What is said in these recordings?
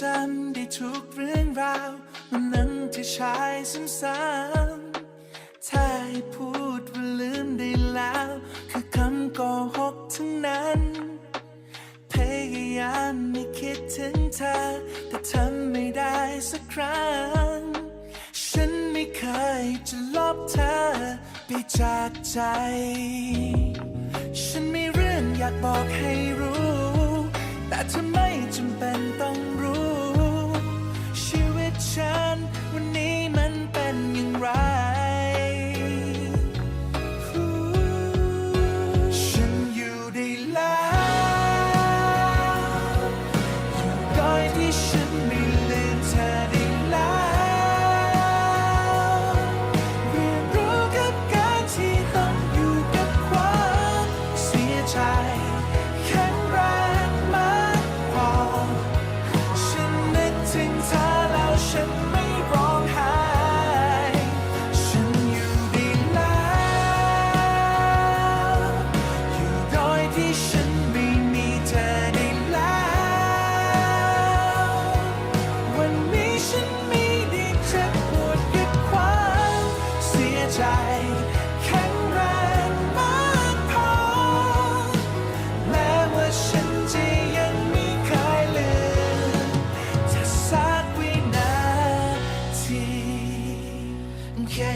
จำได้ทุกเรื่องราวมันนั้นที่ใช้ซ้ำๆถ้าให้พูดว่าลืมได้แล้ว คือคำโกหกทั้งนั้น พยายามไม่คิดถึงเธอ แต่ทำไม่ได้สักครั้ง ฉันไม่เคยจะลบเธอไปจากใจ ฉันมีเรื่องอยากบอกให้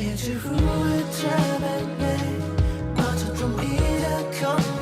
해질 후에 잡았네. 어쩌좀 이제 컸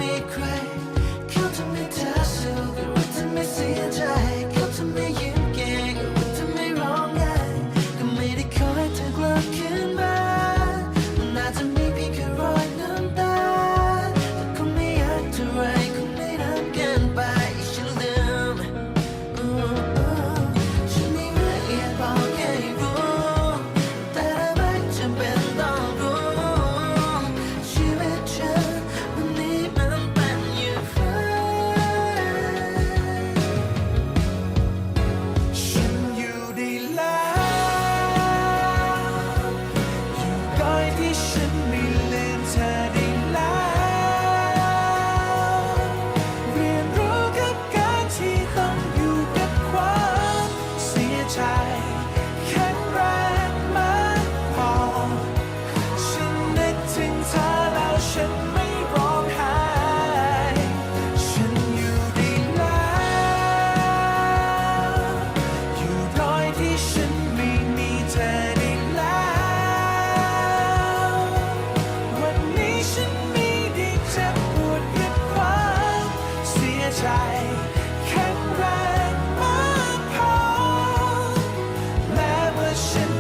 worship.